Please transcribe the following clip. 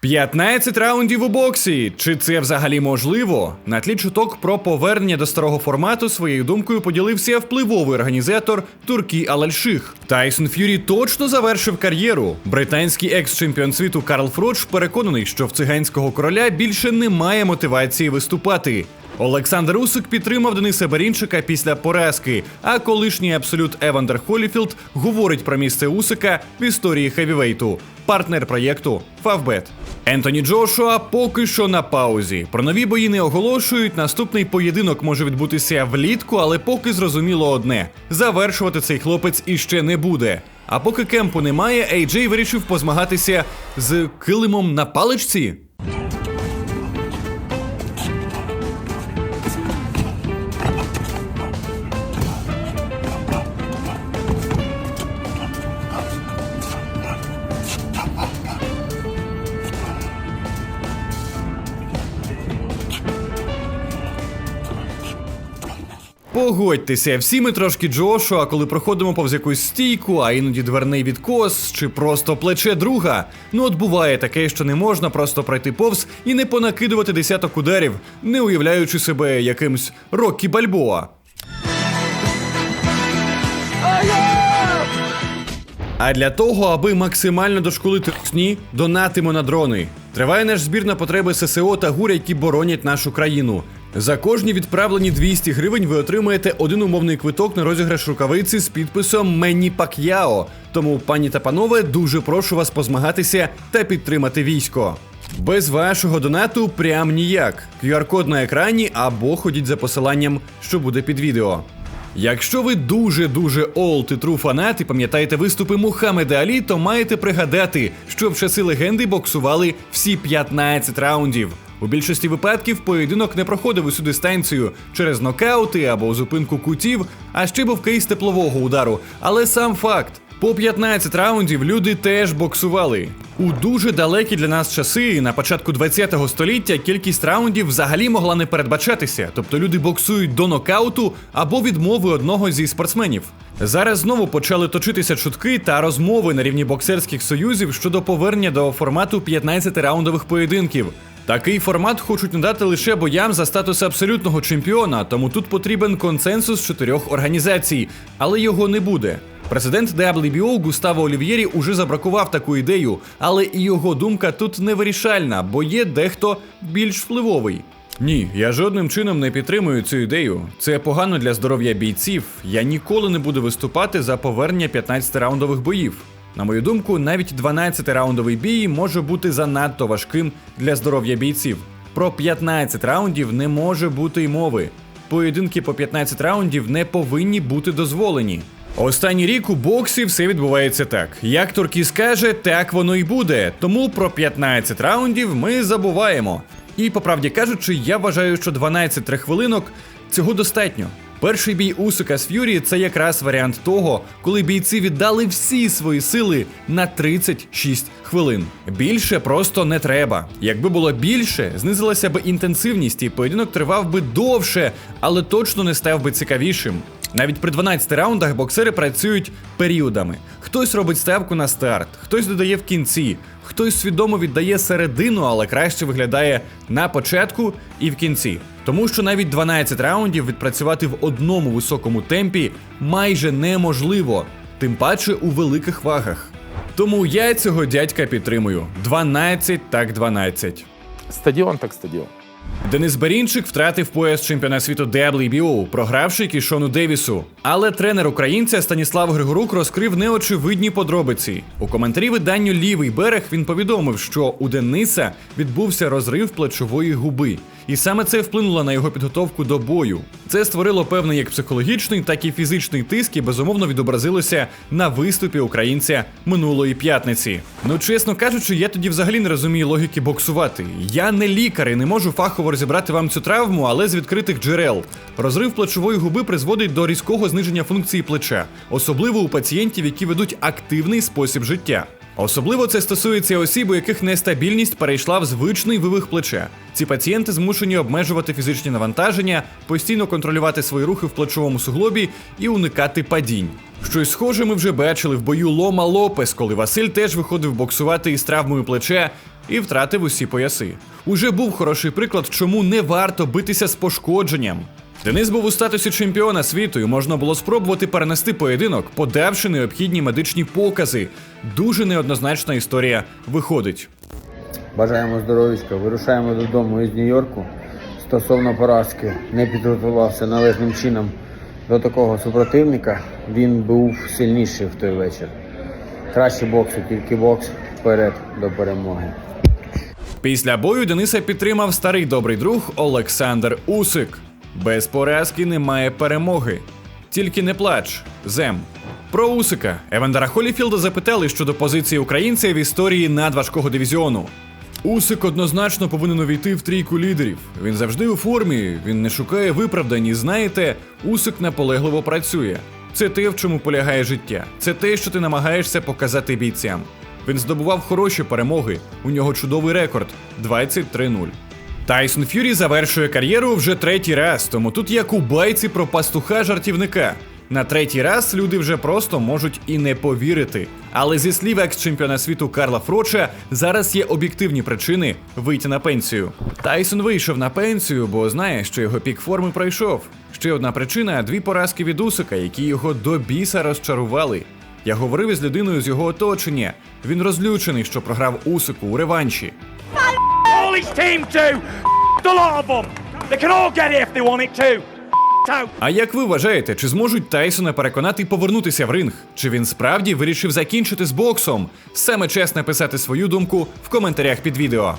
15 раундів у боксі. Чи це взагалі можливо? На тлі чуток про повернення до старого формату своєю думкою поділився впливовий організатор Туркі Алальших. Тайсон Ф'юрі точно завершив кар'єру. Британський екс-чемпіон світу Карл Фродж переконаний, що в циганського короля більше немає мотивації виступати. Олександр Усик підтримав Дениса Берінчика після поразки, а колишній абсолют Евандер Холіфілд говорить про місце Усика в історії хевівейту. Партнер проєкту Фавбет. Ентоні Джошуа поки що на паузі. Про нові бої не оголошують. Наступний поєдинок може відбутися влітку, але поки зрозуміло одне: завершувати цей хлопець іще не буде. А поки кемпу немає, Ейджей вирішив позмагатися з килимом на паличці. Погодьтеся, всі ми трошки Джошу, а коли проходимо повз якусь стійку, а іноді дверний відкос чи просто плече друга. Ну от буває таке, що не можна просто пройти повз і не понакидувати десяток ударів, не уявляючи себе якимсь Роккі Бальбоа. А для того, аби максимально дошколити сні, донатимо на дрони. Триває наш збір на потреби ССО та ГУР, які боронять нашу країну. За кожні відправлені 200 гривень ви отримаєте один умовний квиток на розіграш рукавиці з підписом Менні Пак'яо. Тому, пані та панове, дуже прошу вас позмагатися та підтримати військо. Без вашого донату прям ніяк. QR-код на екрані або ходіть за посиланням, що буде під відео. Якщо ви дуже-дуже old і true фанат і пам'ятаєте виступи Мухаммеда Алі, то маєте пригадати, що в часи легенди боксували всі 15 раундів. У більшості випадків поєдинок не проходив усю дистанцію через нокаути або зупинку кутів, а ще був кейс теплового удару. Але сам факт. По 15 раундів люди теж боксували. У дуже далекі для нас часи, на початку 20-го століття, кількість раундів взагалі могла не передбачатися, тобто люди боксують до нокауту або відмови одного зі спортсменів. Зараз знову почали точитися чутки та розмови на рівні боксерських союзів щодо повернення до формату 15 раундових поєдинків. Такий формат хочуть надати лише боям за статус абсолютного чемпіона, тому тут потрібен консенсус чотирьох організацій, але його не буде. Президент WBO Густаво Олів'єрі уже забракував таку ідею, але і його думка тут не вирішальна, бо є дехто більш впливовий. Ні, я жодним чином не підтримую цю ідею. Це погано для здоров'я бійців. Я ніколи не буду виступати за повернення 15 раундових боїв. На мою думку, навіть 12-раундовий бій може бути занадто важким для здоров'я бійців. Про 15 раундів не може бути й мови. Поєдинки по 15 раундів не повинні бути дозволені. Останній рік у боксі все відбувається так. Як Туркі скаже, так воно й буде. Тому про 15 раундів ми забуваємо. І по правді кажучи, я вважаю, що 12 хвилинок цього достатньо. Перший бій Усика з Ф'юрі це якраз варіант того, коли бійці віддали всі свої сили на 36 хвилин. Більше просто не треба. Якби було більше, знизилася б інтенсивність, і поєдинок тривав би довше, але точно не став би цікавішим. Навіть при 12 раундах боксери працюють періодами. Хтось робить ставку на старт, хтось додає в кінці, хтось свідомо віддає середину, але краще виглядає на початку і в кінці. Тому що навіть 12 раундів відпрацювати в одному високому темпі майже неможливо, тим паче у великих вагах. Тому я цього дядька підтримую. 12 так 12. Стадіон так стадіон. Денис Берінчик втратив пояс чемпіона світу WBO, програвши Кішону Девісу. Але тренер українця Станіслав Григорук розкрив неочевидні подробиці. У коментарі виданню Лівий берег він повідомив, що у Дениса відбувся розрив плечової губи. І саме це вплинуло на його підготовку до бою. Це створило певний як психологічний, так і фізичний тиск і безумовно відобразилося на виступі українця минулої п'ятниці. Ну, чесно кажучи, я тоді взагалі не розумію логіки боксувати. Я не лікар і не можу фахово розібрати вам цю травму, але з відкритих джерел. Розрив плечової губи призводить до різкого зниження функції плеча, особливо у пацієнтів, які ведуть активний спосіб життя. Особливо це стосується осіб, у яких нестабільність перейшла в звичний вивих плеча. Ці пацієнти змушені обмежувати фізичні навантаження, постійно контролювати свої рухи в плечовому суглобі і уникати падінь. Щось схоже ми вже бачили в бою Лома Лопес, коли Василь теж виходив боксувати із травмою плеча і втратив усі пояси. Уже був хороший приклад, чому не варто битися з пошкодженням. Денис був у статусі чемпіона світу, і можна було спробувати перенести поєдинок, подавши необхідні медичні покази. Дуже неоднозначна історія виходить. Бажаємо здоров'ячка. Вирушаємо додому із Нью-Йорку. Стосовно поразки, не підготувався належним чином до такого супротивника. Він був сильніший в той вечір. Краще боксу, тільки бокс вперед до перемоги. Після бою Дениса підтримав старий добрий друг Олександр Усик. Без поразки немає перемоги. Тільки не плач, зем. Про Усика Евандера Холіфілда запитали щодо позиції українця в історії надважкого дивізіону. Усик однозначно повинен увійти в трійку лідерів. Він завжди у формі, він не шукає виправдань. І знаєте, Усик наполегливо працює. Це те, в чому полягає життя. Це те, що ти намагаєшся показати бійцям. Він здобував хороші перемоги. У нього чудовий рекорд 23-0. Тайсон Ф'юрі завершує кар'єру вже третій раз, тому тут як у байці про пастуха жартівника. На третій раз люди вже просто можуть і не повірити. Але зі слів екс-чемпіона світу Карла Фроча, зараз є об'єктивні причини вийти на пенсію. Тайсон вийшов на пенсію, бо знає, що його пік форми пройшов. Ще одна причина дві поразки від Усика, які його до біса розчарували. Я говорив із людиною з його оточення. Він розлючений, що програв Усику у реванші. All his team too. The lot of them. They can all get it if they want it too. А як ви вважаєте, чи зможуть Тайсона переконати повернутися в ринг? Чи він справді вирішив закінчити з боксом? Саме час написати свою думку в коментарях під відео.